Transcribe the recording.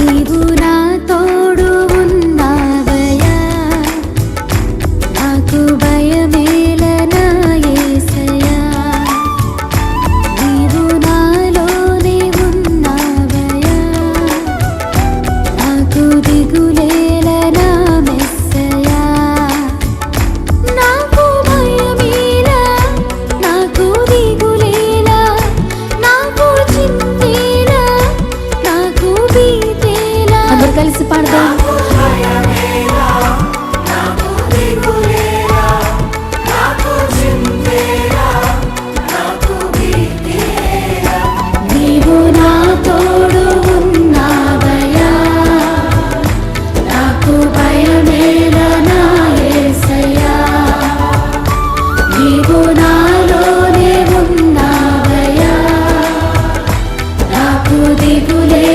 জীবন కలిసి పాడదాం.